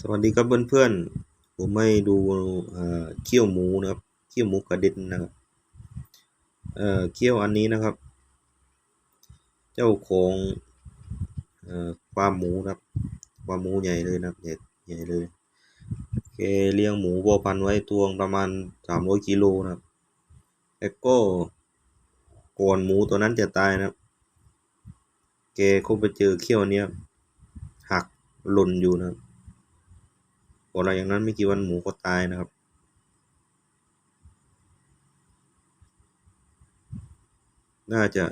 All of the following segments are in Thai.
สวัสดีครับเพื่อนๆ ผมให้ดูเอ่อเขี้ยวหมูนะครับเขี้ยวหมูกระเด็นนะครับเอ่อเขี้ยวอันนี้นะครับ เจ้าของเอ่อฟาร์มหมูนะครับฟาร์มหมูใหญ่เลยนะครับใหญ่ใหญ่เลยแกเลี้ยงหมูพ่อพันไว้ตัวประมาณสามร้อยกิโลนะครับแล้วก็ก่อนหมูตัวนั้นจะตายนะครับแกก็ไปเจอเขี้ยวเนี้ยหักหล่นอยู่นะครับ อหลังจากนั้นไม่กี่วันหมูก็ตายนะครับ น่าจะ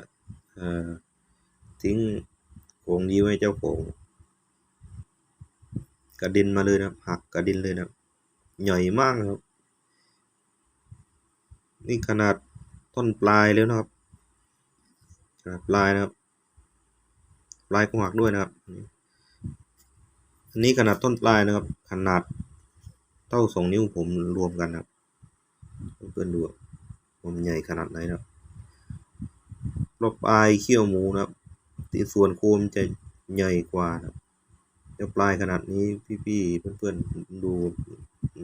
ทิ้งของดีไว้เจ้าของกระด็นมาเลยนะครับหักกระด็นเลยนะใหญ่มากนะครับ นี่ขนาดต้นปลายแล้วนะครับขนาดปลายนะครับ ปลายก็หักด้วยนะครับ อันนี้ขนาดต้นปลายนะครับ ขนาดเท่าสองนิ้วผมรวมกันครับเพื่อนดูมันใหญ่ขนาดไหนนะครับรอบปลายเขี้ยวหมูนะครับทีส่วนโคนจะใหญ่กว่านะครับปลายขนาดนี้พี่ๆเพื่อนๆดู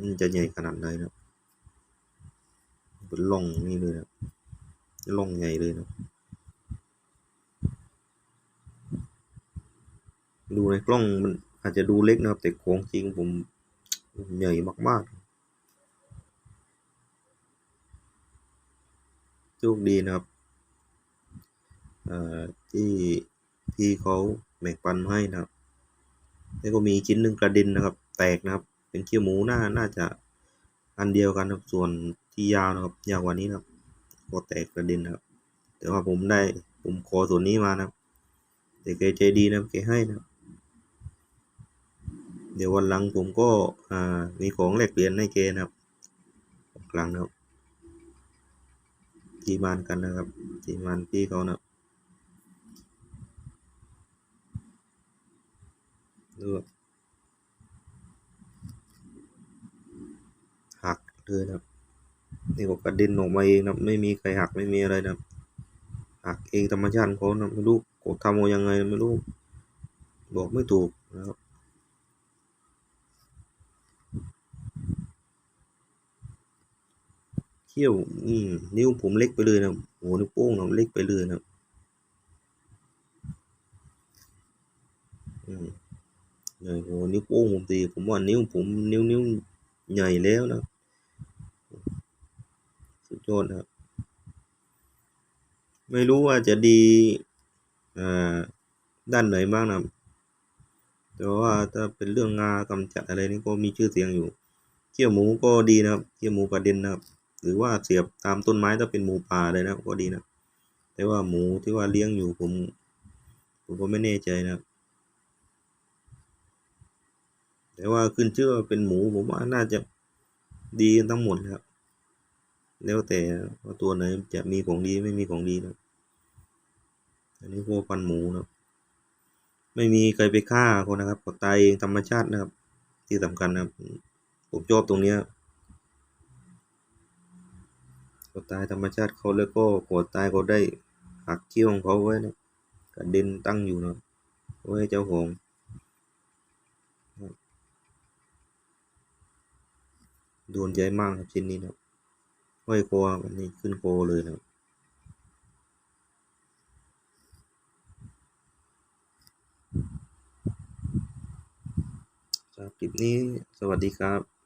มันจะใหญ่ขนาดไหนนะครับเป็นร่องนี่เลยนะครับร่องใหญ่เลยนะดูในกล้องมัน อาจจะดูเล็กนะครับแต่ของจริงผมใหญ่มากๆโชคดีนะครับที่พี่เขาแบ่งปันมาให้นะครับแล้วก็มีชิ้นหนึ่งกระเด็นนะครับ แตกนะครับ เป็นเขี้ยวหมูน่าน่าจะอันเดียวกันครับส่วนที่ยาวนะครับ ยาวกว่านี้นะครับก็แตกกระเด็นนะครับ แต่ว่าผมได้ผมขอส่วนนี้มานะครับแต่แกใจดีนะแกให้นะครับ เดี๋ยววันหลังผมก็อ่ามีของแลกเปลี่ยนให้แกนะครับครั้งนะครับทีมานกันนะครับทีมานพี่เขานะรับดูหักเลยนะครับนี่ก็กระเด็นออกมาเองนะไม่มีใครหักไม่มีอะไรนะหักเองธรรมชาติของเขานะไม่รู้กดทำเอายังไงไม่รู้บอกไม่ถูกนะครับ เขี้ยวอืมนิ้วผมเล็กไปเลยนะโหนิ้วโป้งเราเล็กไปเลยนะอืมใหญ่โหนิ้วโป้งผมตีผมว่านิ้วผมนิ้วนิ้วใหญ่แล้วนะสุดยอดนะครับไม่รู้ว่าจะดีอ่าด้านไหนบ้างนะแต่ว่าถ้าเป็นเรื่องงากำจัดอะไรนี่ก็มีชื่อเสียงอยู่ เขี้ยวหมูก็ดีนะครับ เขี้ยวหมูกระเด็นนะครับ หรือว่าเสียบตามต้นไม้ถ้าเป็นหมูป่าเลยนะก็ดีนะ แต่ว่าหมูที่ว่าเลี้ยงอยู่ผม ผมก็ไม่แน่ใจนะ แต่ว่าขึ้นชื่อว่าเป็นหมูผมว่าน่าจะดีกันทั้งหมดนะครับ แล้วแต่ว่าตัวไหนจะมีของดีไม่มีของดีนะอันนี้พวกพันหมูนะครับไม่มีใครไปฆ่าคนนะครับก็ตายเองธรรมชาตินะครับ ที่สำคัญนะครับผมชอบตรงเนี้ย ก็ตายธรรมชาติเขาแล้วก็กดตายเขาได้หักเขี้ยวของเขาไว้นะกระเด็นตั้งอยู่นะไว้เจ้าของโดนใจมากครับชิ้นนี้นะห้อยคออันนี้ขึ้นโคเลยนะครับสำหรับคลิปนี้สวัสดีครับ